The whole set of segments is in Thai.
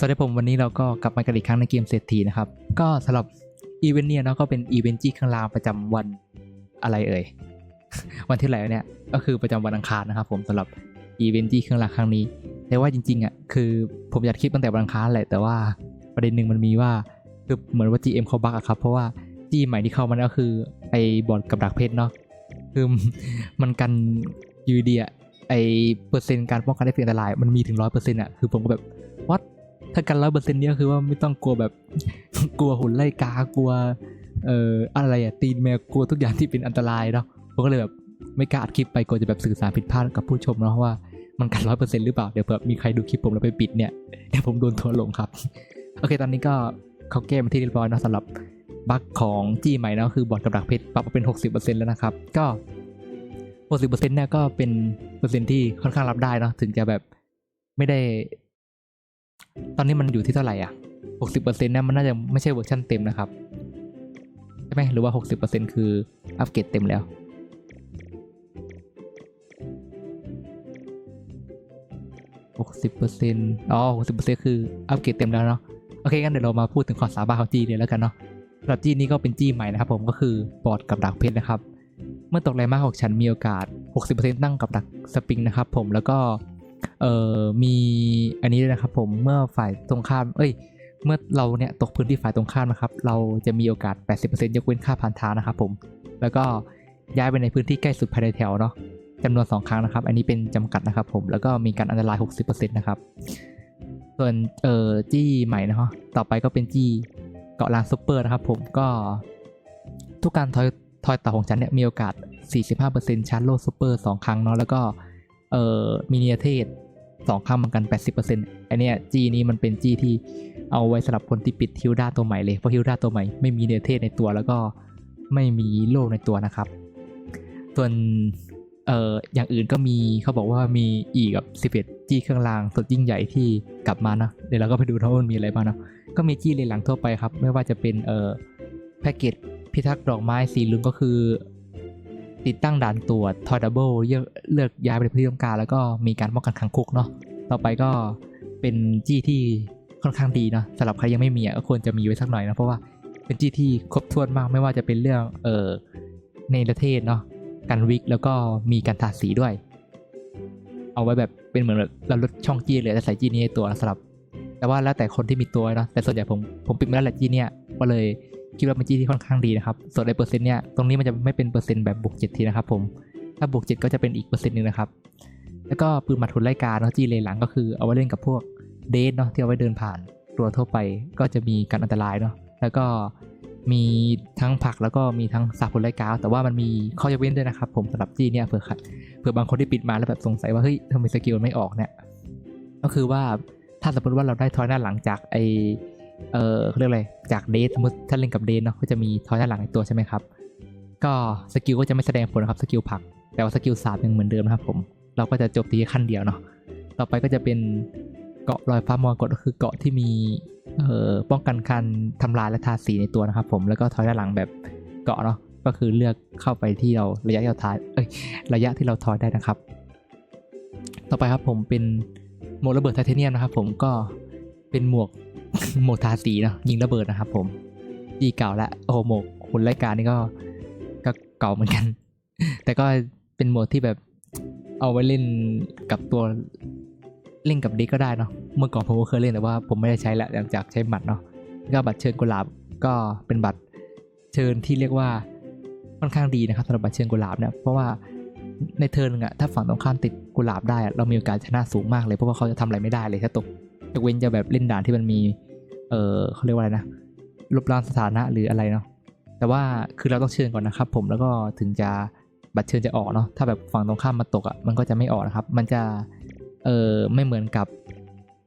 สวัสดีผมวันนี้เราก็กลับมากันอีกครั้งในเกมเศรษฐีนะครับ ก็สำหรับอีเวนต์เนี่ยเนาะก็เป็นอีเวนต์จี้ข้างล่างประจำวันอะไรเอ่ย วันที่ไหนเนี่ยก็คือประจำวันอังคารนะครับ ผมสำหรับอีเวนต์จี้ข้างล่างครั้งนี้ แต่ว่าจริงๆอะคือผมอยากคลิปตั้งแต่วันอังคารแหละแต่ว่าประเด็นหนึ่งมันมีว่าคือเหมือนว่า GM เขาบักอะครับเพราะว่าจี้ใหม่ที่เข้ามาก็คือไอ้บอร์ดกับดักเพชรเนาะคือมันกันยูดีอะไอเปอร์เซ็นต์การป้องกันได้เพียงอันตรายมันมีถึงร้อยเปอร์เซ็นต์อะคือผมก็แบบ ถ้ากันร้อยเปอร์เซ็นต์เนี่ยคือว่าไม่ต้องกลัวแบบกลัวหุ่นไล่กากลัวเอ่ออะไรอะตีนแมวกลัวทุกอย่างที่เป็นอันตรายเนาะผมก็เลยแบบไม่กล้าอัดคลิปไปกลัวจะแบบสื่อสารผิดพลาดกับผู้ชมเนาะว่ามันกันร้อยเปอร์เซ็นต์หรือเปล่าเดี๋ยวเผื่อมีใครดูคลิปผมแล้วไปปิดเนี่ยเดี๋ยวผมโดนทัวลงครับ โอเคตอนนี้ก็เขาแก้มาที่เรียบร้อยเนอะสำหรับบั๊กของจี้ใหม่เนะคือบอร์ดกับดักเพชรปรับมาเป็น 60%แล้วนะครับ ก็ 60%เนี่ยก็เป็นเปอร์เซ็นต์ที่ค่อนข้างรับได้เนาะถึงจะแบบไม่ได้ ตอนนี้มันอยู่ที่เท่าไหร่อะ 60%เนี่ยมันน่าจะไม่ใช่เวอร์ชันเต็มนะครับ ใช่ไหมหรือว่า 60%คืออัปเกรดเต็มแล้ว 60%อ๋อ 60%คืออัปเกรดเต็มแล้วเนาะ โอเคงั้นเดี๋ยวเรามาพูดถึงความสามารถของจีเลยแล้วกันเนาะสำหรับจีนี้ก็เป็นจีใหม่นะครับผมก็คือบอร์ดกับดักเพชรนะครับ เมื่อตกแรงมากของฉันมีโอกาส 60%ตั้งกับดักสปริงนะครับผมแล้วก็ เอ่อมีอันนี้ด้วยนะครับผมเมื่อฝ่ายตรงข้าม เอ้ย เมื่อเราเนี่ยตกพื้นที่ฝ่ายตรงข้ามนะครับ เราจะมีโอกาส 80%ยกเว้นค่าผ่านทางนะครับผม แล้วก็ย้ายไปในพื้นที่ใกล้สุดภายในแถวเนาะจำนวน 2 ครั้งนะครับ อันนี้เป็นจำกัดนะครับผม แล้วก็มีการอันตราย 60%นะครับ ส่วนเอ่อจี้ใหม่นะฮะ ต่อไปก็เป็นจี้เกาะลางซุปเปอร์นะครับผม ก็ทุกการทอยทอยต่อของฉันเนี่ยมีโอกาส 45%ชาร์จโลซุปเปอร์2ครั้งเนาะ แล้วก็เอ่อมินิเทศ 2ครั้งมือนกัน 80%อันเนี้ยจี้นี้มันเป็นจี้ที่เอาไว้สำหรับคนที่ปิดฮิลดาตัวใหม่เลย เพราะฮิลดาตัวใหม่ไม่มีเนเทศในตัวแล้วก็ไม่มีโล่ในตัวนะครับ ส่วนเอ่ออย่างอื่นก็มีเขาบอกว่ามีอีกกับ11จี้เครื่องรางสุดยิ่งใหญ่ที่กลับมานะเดี๋ยวเราก็ไปดูนะว่ามันมีอะไรบ้างเนาะก็มีจี้เลนหลังทั่วไปครับ ไม่ว่าจะเป็นเอ่อแพ็กเกจพิทักษ์ดอกไม้สีลืองก็คือ ติดตั้งด่านตรวจทอยดับเบิลเลือกย้ายไปในพื้นที่ต้องการ แล้วก็มีการป้องกันขังคุกเนาะต่อไปก็เป็นจี้ที่ค่อนข้างดีเนาะสำหรับใครยังไม่มีก็ควรจะมีไว้สักหน่อยนะเพราะว่าเป็นจี้ที่ครบถ้วนมากไม่ว่าจะเป็นเรื่องเออในประเทศเนาะกันวิกแล้วก็มีการทาสีด้วย เอาไว้แบบเป็นเหมือนแบบเราลดช่องจี้เลยแต่ใส่จี้นี้ในตัวสำหรับ แต่ว่าแล้วแต่คนที่มีตัวเนาะแต่ส่วนใหญ่ผมผมปิดมาแล้วแหละจี้เนี่ยก็เลย คิดว่าเป็นจี้ที่ค่อนข้างดีนะครับ ส่วนในเปอร์เซ็นต์เนี่ย ตรงนี้มันจะไม่เป็นเปอร์เซ็นต์แบบบวกเจ็ดทีนะครับผม ถ้าบวกเจ็ดก็จะเป็นอีกเปอร์เซ็นต์หนึงนะครับ แล้วก็ปืนหมัดทุนไล่กาเนาะจี้เลนหลังก็คือเอาไว้เล่นกับพวกเดทเนาะที่เอาไว้เดินผ่านตัวทั่วไปก็จะมีการอันตรายเนาะ แล้วก็มีทั้งผักแล้วก็มีทั้งสาผลไร้กาว แต่ว่ามันมีข้อยกเว้นด้วยนะครับผมสำหรับจี้เนี่ยเผื่อเผื่อบางคนที่ปิดมาแล้วแบบสงสัยว่าเฮ้ยทำไมสกิลมันไม่ออกเนี่ย ก็คือว่าถ้าสมมติว่าเราได้ทอยหน้าหลังจากไอ เออเขาเรียกอะไรจากเดทสมมติถ้าเล่นกับเดทเนาะก็จะมีทอยหน้านหลังในตัวใช่ไหมครับ ก็สกิลก็จะไม่แสดงผลนะครับสกิลผัก แต่ว่าสกิลสาบยังเหมือนเดิมนะครับผม เราก็จะจบที่ขั้นเดียวเนาะต่อไปก็จะเป็นเกาะลอยฟ้ามรกตก็คือเกาะที่มีเอ่อป้องกันการทำลายและทาสีในตัวนะครับ ผมแล้วก็ถอยด้านหลังแบบเกาะเนาะก็คือเลือกเข้าไปที่เราระยะที่เราทายเอ้ยระยะที่เราทอยได้นะครับ ต่อไปครับผมเป็นหมระเบิดไทเทเนียมนะครับ ผมก็ เป็นหมวกหมวกทาสีเนาะยิงระเบิดนะครับผมดีเก่าและโอ้หมวกหุ่นรายการนี่ก็ก็เก่าเหมือนกัน แต่ก็เป็นหมวกที่แบบเอาไว้เล่นกับตัวเล่นกับเด็กก็ได้เนาะเมื่อก่อนผมก็เคยเล่นแต่ว่า ผมไม่ได้ใช้ละหลังจากใช้บัตรเนาะก็บัตรเชิญกุหลาบก็เป็นบัตรเชิญที่เรียกว่าค่อนข้างดีนะครับสำหรับบัตรเชิญกุหลาบเนี่ยเพราะว่าในเทิร์นหนึงอะถ้าฝั่งตรงข้ามติดกุหลาบได้เรามีโอกาสชนะสูงมากเลยเพราะว่าเขาจะทำอะไรไม่ได้เลยถ้าตก ยกเว้นจะแบบเล่นด่านที่มันมี เออเขาเรียกว่าอะไรนะลบล้างสถานะหรืออะไรเนาะแต่ว่าคือเราต้องเชิญก่อนนะครับ ผมแล้วก็ถึงจะบัตรเชิญจะออกเนาะถ้าแบบฝั่งตรงข้ามมาตกอะมันก็จะไม่ออกนะครับ มันจะเออไม่เหมือนกับ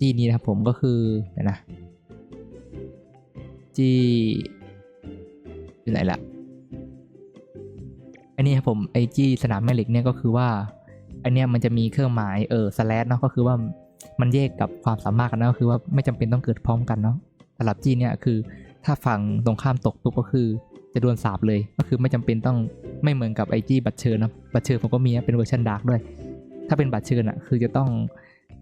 จีนี้นะครับ ผมก็คือนะจีอยู่ไหนละอันนี้ครับผมไอจีสนามแม่เหล็กเนี่ยก็คือว่าอันเนี้ยมันจะมีเครื่องหมายเออสแลชเนาะก็คือว่า มันแยกกับความสามารถกันนะก็คือว่าไม่จำเป็นต้องเกิดพร้อมกันเนาะสำหรับจีเนี่ยคือ ถ้าฝั่งตรงข้ามตกปุ๊บก็คือจะโดนสาบเลย ก็คือไม่จำเป็นต้องไม่เหมือนกับไอจีบัตรเชิญนะบัตรเชิญผมก็มีเป็นเวอร์ชันดาร์กด้วย ถ้าเป็นบัตรเชิญอะคือจะต้อง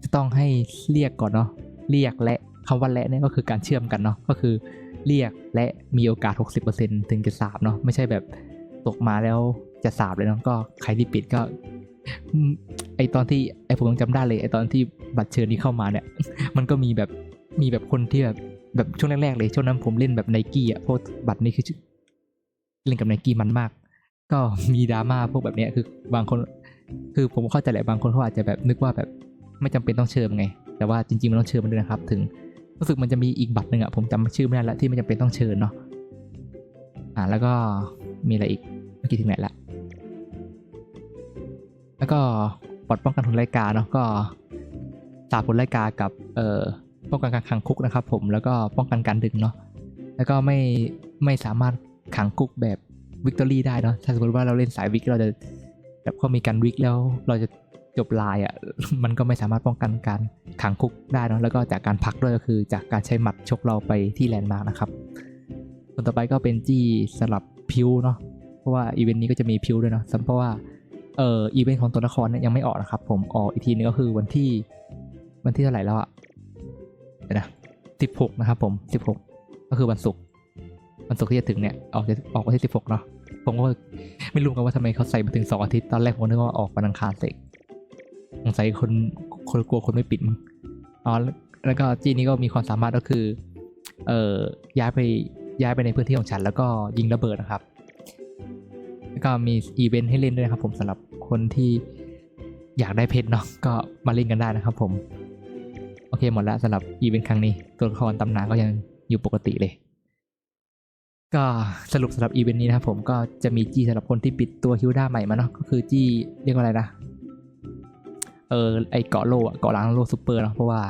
จะต้องให้เรียกก่อนเนาะเรียกและคำว่าและเนี่ยก็คือการเชื่อมกันเนาะก็คือเรียกและมีโอกาส 60%ถึงจะสาบเนาะไม่ใช่แบบตกมาแล้วจะสาบเลยเนาะก็ใครที่ปิดก็ ไอตอนที่ไอผมยังจำได้เลยไอตอนที่บัตรเชิญนี้เข้ามาเนี่ย มันก็มีแบบมีแบบคนที่แบบแบบช่วงแรกๆเลยช่วงนั้นผมเล่นแบบไนกี้อะเพราะบัตรนี้คือเล่นกับไนกี้มันมาก ก็มีดราม่าพวกแบบเนี้ยคือบางคน คือผมเข้าใจแหละบางคนเขาอาจจะแบบนึกว่าแบบไม่จำเป็นต้องเชิญไง แต่ว่าจริงๆมันต้องเชิญมันด้วยนะครับ ถึงรู้สึกมันจะมีอีกบัตรหนึ่งอะผมจำชื่อไม่ได้ละที่ไม่จำเป็นต้องเชิญเนาะอ่าแล้วก็มีอะไรอีกเมื่อกี้ถึงไหนละ แล้วก็บอดป้องกันผลรายการเนาะก็สาบผลรายการกับเอ่อป้องกันการขังคุกนะครับ ผมแล้วก็ป้องกันการดึงเนาะแล้วก็ไม่ไม่สามารถขังคุกแบบวิกตอรี่ได้เนาะถ้าสมมติว่าเราเล่นสายวิกเราจะแบบพอมีการวิกแล้วเราจะจบลายอะมันก็ไม่สามารถป้องกันการขังคุกได้เนอะแล้วก็จากการพักด้วยก็คือจากการใช้หมัดชกเราไปที่แลนด์มาร์กนะครับส่วนต่อไปก็เป็นจี้สลับพิวเนาะเพราะว่าอีเวนต์นี้ก็จะมีพิวด้วยเนาะเพราะว่า เอ่ออีเวนต์ของตัวละครเนี่ยยังไม่ออกนะครับ ผมออกอีกทีนึงก็คือวันที่วันที่เท่าไหร่แล้วอะเดี๋ยวนะสิบหกนะครับผมสิบหกก็คือวันศุกร์วันศุกร์ที่จะถึงเนี่ยออกจะออกวันที่สิบหกเนาะผมก็ไม่รู้กันว่าทำไมเขาใส่มาถึงสองอาทิตย์ตอนแรกผมนึกว่าออกวันอังคารเสร็จสงสัยคนคนกลัวคนไม่ปิดมั้งอ๋อแล้วแล้วก็จีนนี้ก็มีความสามารถก็คือ เอ่อย้ายไปย้ายไปในพื้นที่ของฉัน แล้วก็ยิงระเบิดนะครับ ก็มีอีเวนต์ให้เล่นด้วยครับผมสำหรับคนที่อยากได้เพชรเนาะก็มาเล่นกันได้นะครับผม โอเคหมดแล้วสำหรับอีเวนต์ครั้งนี้ ตัวละครตำนานก็ยังอยู่ปกติเลย ก็สรุปสำหรับอีเวนต์นี้นะครับผมก็จะมีจี้สำหรับคนที่ปิดตัวฮิวด้าใหม่มาเนาะก็คือจี้เรียกว่าอะไรนะเออไอเกาะโลอะเกาะล้างโลซูเปอร์เนาะเพราะว่า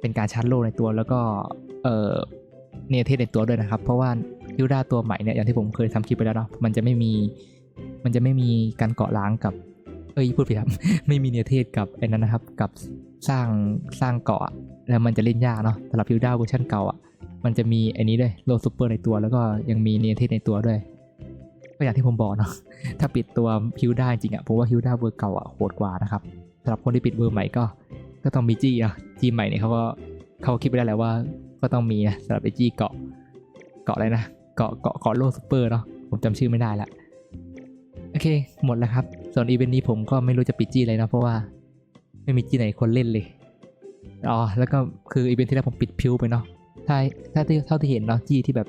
เป็นการชาร์จโลในตัวแล้วก็เออเนเทสในตัวด้วยนะครับ เพราะว่า ฮิวด้าตัวใหม่เนี่ยอย่างที่ผมเคยทำคลิปไปแล้วเนาะมันจะไม่มีมันจะไม่มีการเกาะล้างกับ เอ้ยพูดผิดครับ ไม่มีเนเทสกับไอ้นั้นนะครับ กับสร้างสร้างเกาะ แล้วมันจะเล่นยากเนาะสำหรับฮิวด้าเวอร์ชันเก่าอะมันจะมีไอ้นี้ด้วยโลซูเปอร์ในตัว แล้วก็ยังมีเนียเทสในตัวด้วยก็อย่างที่ผมบอกเนาะถ้าปิดตัวฮิวด้าจริงอะผมว่าฮิวด้าเวอร์เก่าอะโหดกว่านะครับสำหรับคนที่ปิดเวอร์ใหม่ก็ ก็ต้องมีจี้นะจี้ใหม่เนี่ยเขาก็เขาคิดไปได้แล้วว่า ก็ต้องมีนะสำหรับไอจี้เกาะเกาะอะไรนะ เกาะเกาะเกาะโลซูเปอร์เนาะผมจำชื่อไม่ได้ละโอเค หมดแล้วครับ ส่วนอีเวนต์นี้ผมก็ไม่รู้จะปิดจี้อะไรนะเพราะว่า ไม่มีจี้ไหนคนเล่นเลยอ๋อแล้วก็คืออีเวนต์ที่แล้วผมปิดพิวไปเนาะถ้าถ้าที่เท่าที่เห็นเนาะจี้ที่แบบ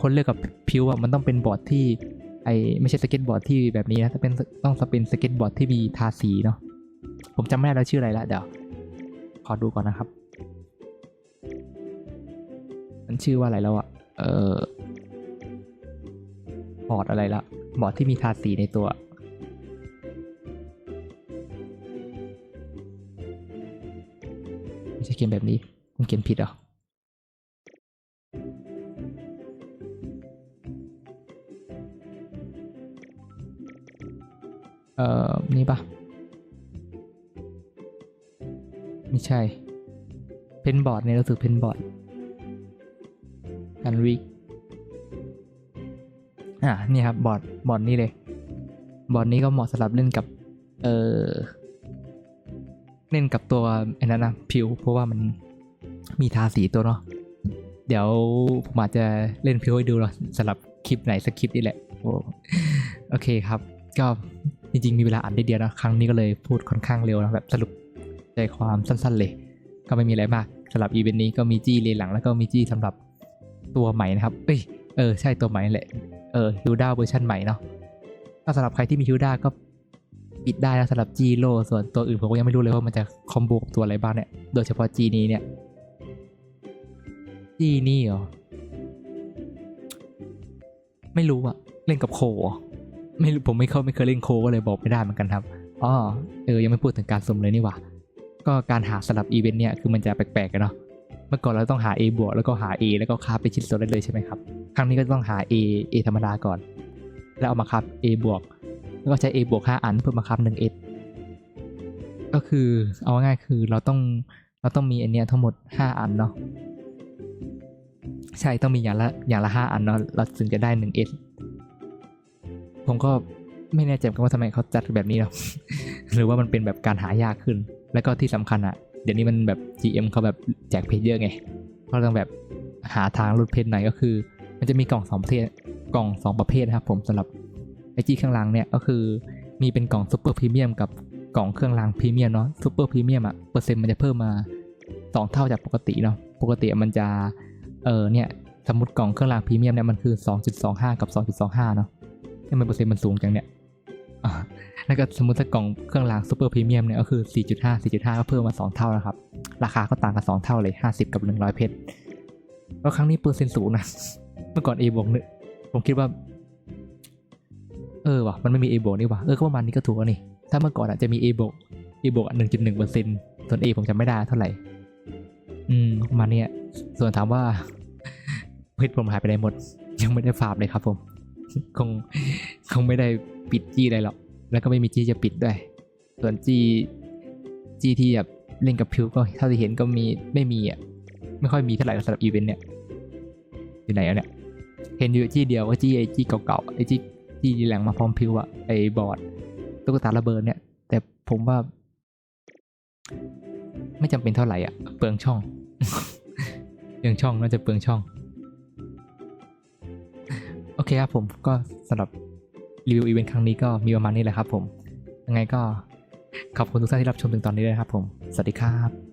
คนเลือกกับพิวอะมันต้องเป็นบอร์ดที่ไอไม่ใช่สเก็ตบอร์ดที่แบบนี้นะถ้าเป็นต้องเป็นสเก็ตบอร์ดที่มีทาสีเนาะผมจำไม่ได้แล้วชื่ออะไรละเดี๋ยวขอดูก่อนนะครับ มันชื่อว่าอะไรแล้วอะเออ บอร์ดอะไรละบอร์ดที่มีทาสีในตัว ไม่ใช่เกมแบบนี้ ผมเขียนผิดเหรอเอ่อ นี่ปะไม่ใช่ เพนบอร์ดเนี่ยรู้สึกเพนบอร์ดกันวิก อ่านี่ครับบอร์ดบอร์ดนี่เลย บอร์ดนี้ก็เหมาะสำหรับเล่นกับ เออเล่นกับตัวอ้นั้นนะผิว เพราะว่ามันมีทาสีตัวเนาะเดี๋ยวผมอาจจะเล่นพิวให้ดูเนาะสำหรับคลิปไหนสักคลิปนี่แหละโอ้โอเคครับ ก็จริงๆ มีเวลาอ่านนิดเดียวนะครั้งนี้ก็เลยพูดค่อนข้างเร็วนะแบบสรุปใจความสั้นๆเลย ก็ไม่มีอะไรมากสำหรับอีเวนต์นี้ก็มีจี้เลนหลังแล้วก็มีจี้สำหรับตัวใหม่นะครับ เอ้ยเออใช่ตัวใหม่แหละ เออฮิวด้าเวอร์ชันใหม่เนาะก็สำหรับใครที่มีฮิวด้าก็ปิดได้นะสำหรับจีโร่ส่วนตัวอื่นผมก็ยังไม่รู้เลยว่ามันจะคอมโบกับตัวอะไรบ้างเนี่ย โดยเฉพาะจีนี้เนี่ยจีนี่เหรอ ไม่รู้อะเล่นกับโคไม่รู้ผมไม่เข้าไม่เคยเล่นโคก็เลยบอกไม่ได้เหมือนกันครับอ๋อเออยังไม่พูดถึงการสมเลยนี่หว่า ก็การหาสลับอีเวนต์เนี่ยคือมันจะแปลกๆกันเนาะ เมื่อก่อนเราต้องหา A บวกแล้วก็หา A แล้วก็คาบไปชิ้นส่วนได้เลยใช่ไหมครับครั้งนี้ก็ต้องหา A A ธรรมดาก่อน แล้วเอามาคับ A บวกแล้วก็ใช้ A บวก5อันเพื่อมาคับ1 S ก็คือเอาง่ายคือเราต้องเราต้องมีอันเนี้ยทั้งหมด 5 อันเนาะใช่ต้องมีอย่างละอย่างละห้าอันเนาะเราถึงจะได้หนึ่งเอสผมก็ไม่แน่ใจกันว่าทำไมเขาจัดแบบนี้เนาะหรือว่ามันเป็นแบบการหายากขึ้น แล้วก็ที่สำคัญอะ เดี๋ยวนี้มันแบบ GM เขาแบบแจกเพจเยอะไงก็ต้องแบบหาทางลดเพชรไหนอยก็คือ มันจะมีกล่องสองประเภทกล่องสองประเภทนะครับผมสำหรับไอจีเครื่องรางเนี่ยก็คือมีเป็นกล่องซูเปอร์พรีเมียมกับกล่องเครื่องรางพรีเมียมเนาะซูเปอร์พรีเมียมอะเปอร์เซ็นต์มันจะเพิ่มมาสองเท่าจากปกติเนาะปกติมันจะเออเนี่ยสมมติกล่องเครื่องรางพรีเมียมเนี่ยมันคือ 2.25 กับ 2.25 เนาะทำไมเปอร์เซ็นต์มันสูงจังเนี่ย แล้วก็สมมติถ้ากล่องเครื่องรางซูเปอร์พรีเมียมเนี่ยก็คือ 4.5 4.5 ก็เพิ่มมา 2 เท่านะครับ ราคาก็ต่างกัน 2 เท่าเลย 50 กับ 100 เพชรแล้วครั้งนี้เปอร์เซ็นต์สูงนะ เมื่อก่อน A บวกเนี่ยผมคิดว่า เออว่ะ มันไม่มี A บวกนี่ว่ะ เออก็ประมาณนี้ก็ถูกแล้วนี่ ถ้าเมื่อก่อนอะจะมี A บวก A บวกหนึ่งจุดหนึ่งเปอร์เซ็นต์ส่วน A ผมจำไม่ได้เท่าไหร่ อืมประมาณเนี้ยส่วนถามว่าเพชรผมหายไปไหนหมด ยังไม่ได้ฟาร์มเลยครับผม คงคงไม่ได้ปิดจี้อะไรหรอก แล้วก็ไม่มีจี้จะปิดด้วย ส่วนจี้จี้ที่แบบเล่นกับพิวก็เท่าที่เห็นก็มีไม่มีอะ ไม่ค่อยมีเท่าไหร่สำหรับอีเวนต์เนี่ยอยู่ไหนอะเนี่ย เห็นอยู่จี้เดียวว่าจี้ไอจี้เก่าๆไอจี้จี้แหลงมาพร้อมพิวอะไอบอร์ดตุ๊กตาระเบิดเนี่ย แต่ผมว่า ไม่จำเป็นเท่าไหร่อะ เปลืองช่องเปลืองช่องน่าจะเปลืองช่อง เคครับผมก็สำหรับรีวิวอีเวนต์ครั้งนี้ก็มีประมาณนี้แหละครับผม ยังไงก็ขอบคุณทุกท่านที่รับชมถึงตอนนี้ด้วยครับผม สวัสดีครับ